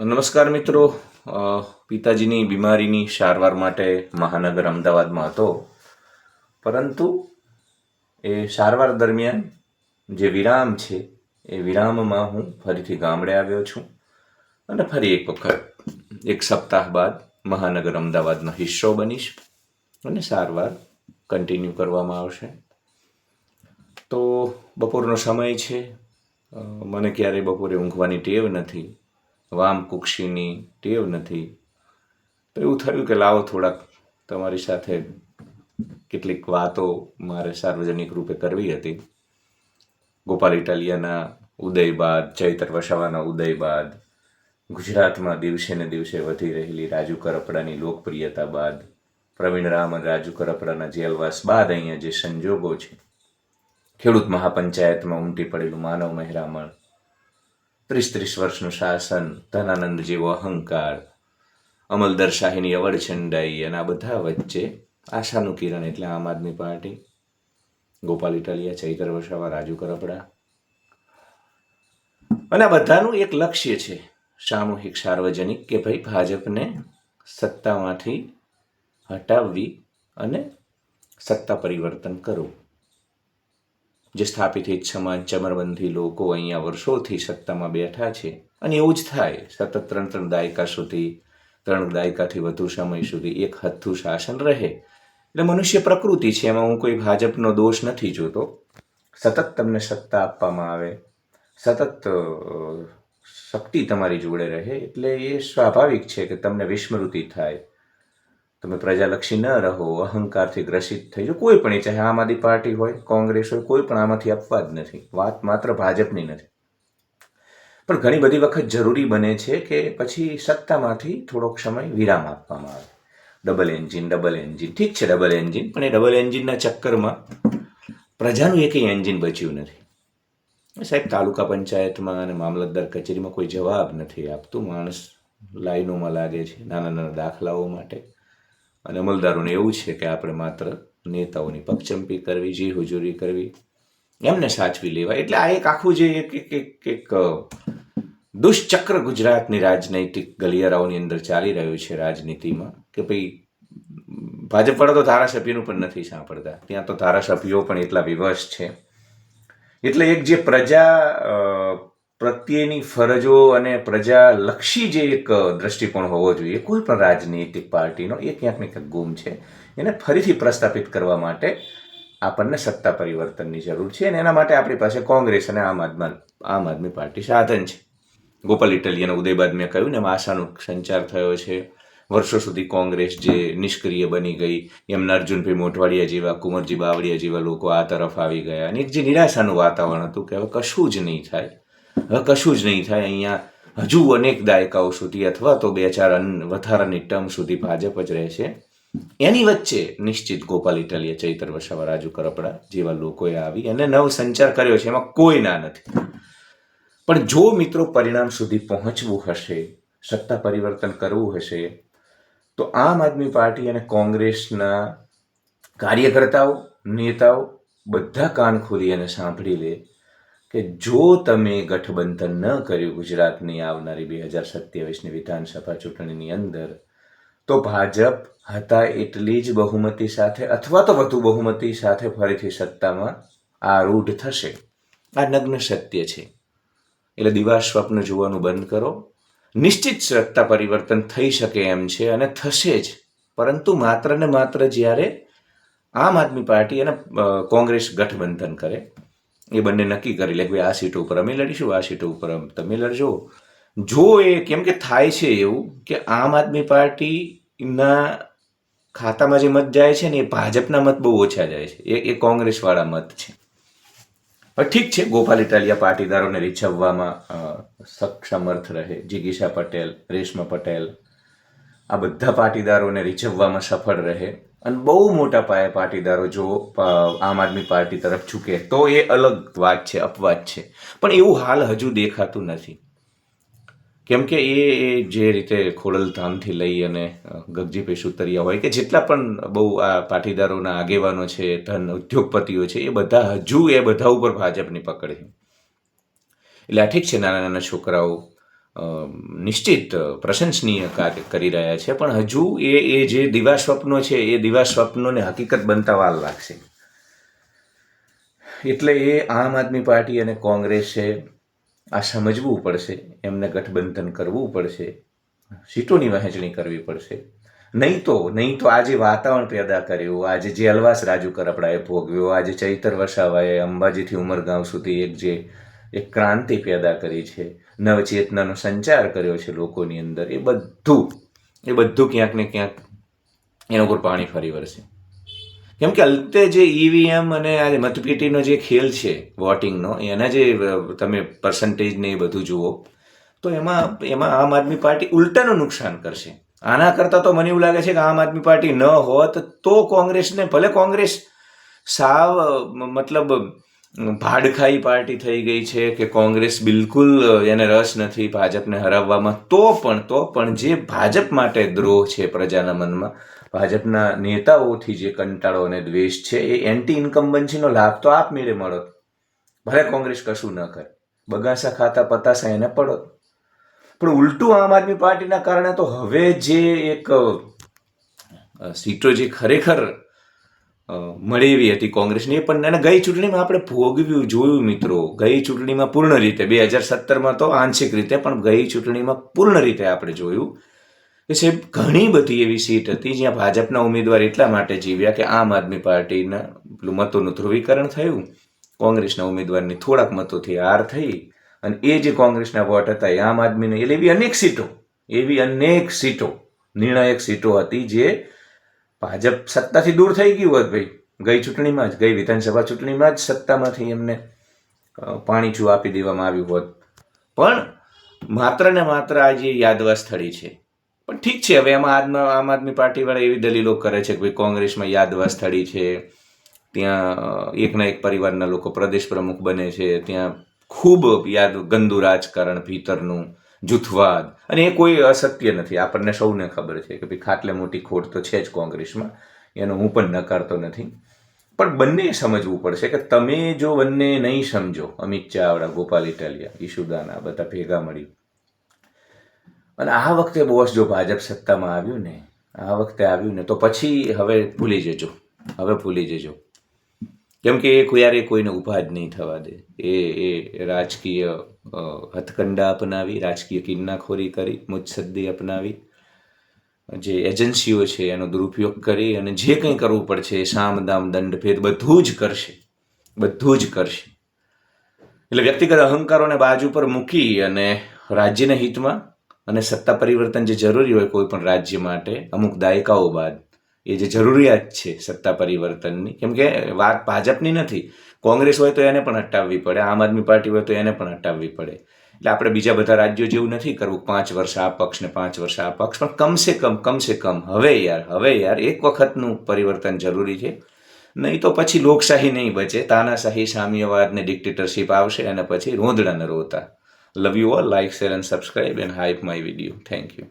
નમસ્કાર મિત્રો. પિતાજીની બીમારીની સારવાર માટે મહાનગર અમદાવાદમાં હતો. પરંતુ એ સારવાર દરમિયાન જે વિરામ છે, એ વિરામમાં હું ફરીથી ગામડે આવ્યો છું અને ફરી એક વખત, એક સપ્તાહ બાદ મહાનગર અમદાવાદનો હિસ્સો બનીશ અને સારવાર કન્ટિન્યુ કરવામાં આવશે. તો બપોરનો સમય છે. મને ક્યારેય બપોરે ઊંઘવાની ટેવ નથી. વામ કુક્ષીની ટેવ નથી. તો એવું થયું કે લાવો થોડાક તમારી સાથે કેટલીક વાતો મારે સાર્વજનિક રૂપે કરવી હતી. ગોપાલ ઇટાલિયાના ઉદય બાદ, ચૈતર વસાવાના ઉદય બાદ, ગુજરાતમાં દિવસે ને દિવસે વધી રહેલી રાજુ કરપડાની લોકપ્રિયતા બાદ, પ્રવીણ રામ અને રાજુ કરપડાના જેલવાસ બાદ અહીંયા જે સંજોગો છે. ખેડૂત મહાપંચાયતમાં ઉમટી પડેલું માનવ મહેરામણ ત્રીસ ત્રીસ વર્ષનું શાસન ધનાનંદ જેવો અહંકાર અમલદર શાહીની અવડછંડાઈ અને આ બધા વચ્ચે આશાનું કિરણ એટલે આમ આદમી પાર્ટી. ગોપાલ ઇટાલિયા, ચૈતર વસાવા, રાજુ કરપડા. અને આ બધાનું એક લક્ષ્ય છે સામૂહિક સાર્વજનિક કે ભાઈ ભાજપને સત્તામાંથી હટાવવી અને સત્તા પરિવર્તન કરવું. જે સ્થાપિત સમાજ ચમરબંધી લોકો અહીંયા વર્ષોથી સત્તામાં બેઠા છે. અને એવું જ થાય, સતત ત્રણ ત્રણ દાયકા સુધી, ત્રણ દાયકાથી વધુ સમય સુધી એક હથ્થું શાસન રહે. એટલે મનુષ્ય પ્રકૃતિ છે, એમાં હું કોઈ ભાજપનો દોષ નથી જોતો. સતત તમને સત્તા આપવામાં આવે, સતત શક્તિ તમારી જોડે રહે. એટલે એ સ્વાભાવિક છે કે તમને વિસ્મૃતિ થાય તમે પ્રજાલક્ષી ન રહો, અહંકારથી ગ્રસિત થઈ જાઓ કોઈ પણ એ ચાહે આમ આદમી પાર્ટી હોય, કોંગ્રેસ હોય, કોઈ પણ આમાંથી અપવાદ નથી. વાત માત્ર ભાજપની નથી. પણ ઘણી બધી વખત જરૂરી બને છે કે પછી સત્તામાંથી થોડોક સમય વિરામ આપવામાં આવે. ડબલ એન્જિન ડબલ એન્જિન ઠીક છે ડબલ એન્જિન પણ એ ડબલ એન્જિનના ચક્કરમાં પ્રજાનું એકય એન્જિન બચ્યું નથી. સાહેબ, તાલુકા પંચાયતમાં અને મામલતદાર કચેરીમાં કોઈ જવાબ નથી આપતું. માણસ લાઈનોમાં લાગે છે, નાના નાના દાખલાઓ માટે. અને અમલદારોને એવું છે કે આપણે માત્ર નેતાઓની પગચંપી કરવી, જી હુજુરી કરવી, એમને સાચવી લેવા એટલે આ એક આખું જે એક એક એક એક દુષ્ચક્ર ગુજરાતની રાજનૈતિક ગલિયારાઓની અંદર ચાલી રહ્યું છે રાજનીતિમાં કે ભાઈ ભાજપવાળા તો ધારાસભ્યનું પણ નથી સાંભળતા. ત્યાં તો ધારાસભ્યો પણ એટલા વિવશ છે. એટલે એક જે પ્રજા પ્રત્યેની ફરજો અને પ્રજાલક્ષી જે એક દ્રષ્ટિકોણ હોવો જોઈએ કોઈ પણ રાજનીતિક પાર્ટીનો એ ક્યાંક ને ક્યાંક ગુમ છે. એને ફરીથી પ્રસ્થાપિત કરવા માટે આપણને સત્તા પરિવર્તનની જરૂર છે અને એના માટે આપણી પાસે કોંગ્રેસ અને આમ આદમી આમ આદમી પાર્ટી સાધન છે. ગોપાલ ઇટલી અને ઉદય બાદ મેં કહ્યું ને, આશાનો સંચાર થયો છે. વર્ષો સુધી કોંગ્રેસ જે નિષ્ક્રિય બની ગઈ, એમના અર્જુનભાઈ મોઢવાડિયા જેવા, કુંવરજી બાવળિયા જેવા લોકો આ તરફ આવી ગયા અને એક જે નિરાશાનું વાતાવરણ હતું કે હવે કશું જ નહીં થાય. કશું જ નહીં થાય અહીંયા. હજુ અનેક દાયકાઓ સુધી અથવા તો બે ચાર વધારાની ટર્મ સુધી ભાજપ જ રહેશે. એની વચ્ચે નિશ્ચિત ગોપાલ ઇટાલિયા, ચૈતર વસાવા, રાજુ કરપડા જેવા લોકોએ આવી અને નવ સંચાર કર્યો છે. એમાં કોઈ ના નથી. પણ જો મિત્રો પરિણામ સુધી પહોંચવું હશે, સત્તા પરિવર્તન કરવું હશે, તો આમ આદમી પાર્ટી અને કોંગ્રેસના કાર્યકર્તાઓ, નેતાઓ બધા કાન ખોલી અને સાંભળી લે કે જો તમે ગઠબંધન ન કર્યું ગુજરાતની આવનારી બે હજાર સત્યાવીસની વિધાનસભા ચૂંટણીની અંદર, તો ભાજપ હતા એટલી જ બહુમતી સાથે અથવા તો વધુ બહુમતી સાથે ફરીથી સત્તામાં આરૂઢ થશે. આ નગ્ન સત્ય છે. એટલે દિવા સ્વપ્ન જોવાનું બંધ કરો. નિશ્ચિત સત્તા પરિવર્તન થઈ શકે એમ છે અને થશે જ. પરંતુ માત્ર ને માત્ર જ્યારે આમ આદમી પાર્ટી અને કોંગ્રેસ ગઠબંધન કરે એ બંને નક્કી કરી લે કે આ સીટ ઉપર અમે લડીશું, આ સીટ ઉપર તમે લડજો. જો એ કેમ કે થાય છે એવું કે આમ આદમી પાર્ટીના ખાતામાં જે મત જાય છે ને એ ભાજપના મત બહુ ઓછા જાય છે. એ એ કોંગ્રેસવાળા મત છે. ઠીક છે, ગોપાલ ઇટાલિયા પાટીદારોને રીછવવામાં સક્ષમર્થ રહે. જિગીશા પટેલ, રેશમા પટેલ, આ બધા પાટીદારોને રીઝવવામાં સફળ રહે. અને બહુ મોટા પાયે પાટીદારો જો આમ આદમી પાર્ટી તરફ ઝૂકે, તો એ અલગ વાત છે, અપવાદ છે. પણ એવું હાલ હજુ દેખાતું નથી. કેમ કે એ જે રીતે ખોડલધામથી લઈ અને ગગજીભાઈ સુતરિયા હોય કે જેટલા પણ બહુ આ પાટીદારોના આગેવાનો છે, ધન ઉદ્યોગપતિઓ છે, એ બધા હજુ એ બધા ઉપર ભાજપની પકડ છે. એટલે આ ઠીક છે, નાના નાના છોકરાઓ નિશ્ચિત પ્રશંસનીય કાર્ય કરી રહ્યા છે. પણ હજુ એ એ જે દિવા સ્વપ્નો છે, એ દિવા સ્વપ્નોને હકીકત બનતા વાર લાગશે. એટલે એ આમ આદમી પાર્ટી અને કોંગ્રેસે આ સમજવું પડશે, એમને ગઠબંધન કરવું પડશે, સીટોની વહેંચણી કરવી પડશે. નહીં તો નહીં તો આજે વાતાવરણ પેદા કર્યું, આજે જે અલવાસ રાજુ કરપડાએ ભોગવ્યો, આજે ચૈતર વસાવાએ અંબાજીથી ઉમરગાંવ સુધી એક જે, એક ક્રાંતિ પેદા કરી છે. નવચેતનાનો સંચાર કર્યો છે લોકોની અંદર. એ બધું એ બધું ક્યાંક ને ક્યાંક એના ઉપર પાણી ફરી વળશે. કેમ કે અંતે જે ઈવીએમ અને આ મતપેટીનો જે ખેલ છે વોટિંગનો, એના જે તમે પર્સન્ટેજ ને એ બધું જુઓ, તો એમાં એમાં આમ આદમી પાર્ટી ઉલટાનું નુકસાન કરશે. આના કરતાં તો મને એવું લાગે છે કે આમ આદમી પાર્ટી ન હોત તો કોંગ્રેસને, ભલે કોંગ્રેસ સાવ મતલબ ભાડખાઈ પાર્ટી થઈ ગઈ છે કે કોંગ્રેસ બિલકુલ એને રસ નથી ભાજપને હરાવવામાં, તો પણ તો પણ જે ભાજપ માટે દ્રોહ છે પ્રજાના મનમાં, ભાજપના નેતાઓથી જે કંટાળો અને દ્વેષ છે, એ એન્ટી ઇન્કમ્બન્સીનો લાભ તો આપમેળે મળો. ભલે કોંગ્રેસ કશું ન કરે, બગાસા ખાતા પતાસા એને પડો. પણ ઉલટું આમ આદમી પાર્ટીના કારણે તો હવે જે એક સીટો જે ખરેખર મળી એવી હતી કોંગ્રેસની. પણ એને ગઈ ચૂંટણીમાં આપણે ભોગવ્યું, જોયું મિત્રો. ગઈ ચૂંટણીમાં પૂર્ણ રીતે, બે હજાર સત્તરમાં તો આંશિક રીતે, પણ ગઈ ચૂંટણીમાં પૂર્ણ રીતે આપણે જોયું કે સાહેબ, ઘણી બધી એવી સીટ હતી જ્યાં ભાજપના ઉમેદવાર એટલા માટે જીવ્યા કે આમ આદમી પાર્ટીના પેલું મતોનું ધ્રુવીકરણ થયું. કોંગ્રેસના ઉમેદવારની થોડાક મતોથી હાર થઈ અને એ જે કોંગ્રેસના વોટ હતા એ આમ આદમીને, એટલે એવી અનેક સીટો, એવી અનેક સીટો, નિર્ણાયક સીટો હતી જે ભાજપ સત્તાથી દૂર થઈ ગયું હોત ભાઈ. ગઈ ચૂંટણીમાં જ, ગઈ વિધાનસભા ચૂંટણીમાં જ સત્તામાંથી એમને પાણીચું આપી દેવામાં આવ્યું હોત. પણ માત્ર ને માત્ર આજે યાદવા સ્થળી છે, પણ ઠીક છે, હવે એમાં આદમ, આમ આદમી પાર્ટીવાળા એવી દલીલો કરે છે કે ભાઈ કોંગ્રેસમાં યાદવા સ્થળી છે, ત્યાં એકના એક પરિવારના લોકો પ્રદેશ પ્રમુખ બને છે, ત્યાં ખૂબ યાદ, ગંદુ રાજકારણ ભીતરનું જૂથવાદ. અને એ કોઈ અસત્ય નથી. આપણને સૌને ખબર છે કે ભાઈ ખાટલે મોટી ખોટ તો છે જ કોંગ્રેસમાં. એનો હું પણ નકારતો નથી. પણ બંને સમજવું પડશે કે તમે જો બંને નહીં સમજો, અમિત ચાવડા, ગોપાલ ઇટાલિયા, ઈશુદાના, બધા ભેગા મળી. અને આ વખતે બોસ જો ભાજપ સત્તામાં આવ્યું ને, આ વખતે આવ્યું ને, તો પછી હવે ભૂલી જજો. હવે ભૂલી જજો. કેમ કે એ ક્યારે કોઈને ઊભા જ નહીં થવા દે. એ એ રાજકીય હથકંડા અપનાવી, રાજકીય કિન્નાખોરી કરી મુત્સદ્દી અપનાવી, જે એજન્સીઓ છે એનો દુરુપયોગ કરી અને જે કંઈ કરવું પડશે, એ સામદામ દંડભેદ બધું જ કરશે. બધું જ કરશે. એટલે વ્યક્તિગત અહંકારોને બાજુ પર મૂકી અને રાજ્યના હિતમાં અને સત્તા પરિવર્તન જે જરૂરી હોય કોઈ પણ રાજ્ય માટે, અમુક દાયકાઓ બાદ એ જે જરૂરિયાત છે સત્તા પરિવર્તનની, કેમ કે વાત ભાજપની નથી, કોંગ્રેસ હોય તો એને પણ હટાવવી પડે, આમ આદમી પાર્ટી હોય તો એને પણ હટાવવી પડે. એટલે આપણે બીજા બધા રાજ્યો જેવું નથી કરવું, પાંચ વર્ષ આ પક્ષ ને પાંચ વર્ષ આ પક્ષ, પણ કમસે કમ કમસે કમ, હવે યાર હવે યાર, એક વખતનું પરિવર્તન જરૂરી છે. નહીં તો પછી લોકશાહી નહીં બચે, તાનાશાહી, સામ્યવાદ ને ડિક્ટેટરશીપ આવશે અને પછી રોંધડા ન રોતા. Love you all like share and subscribe and hype my video thank you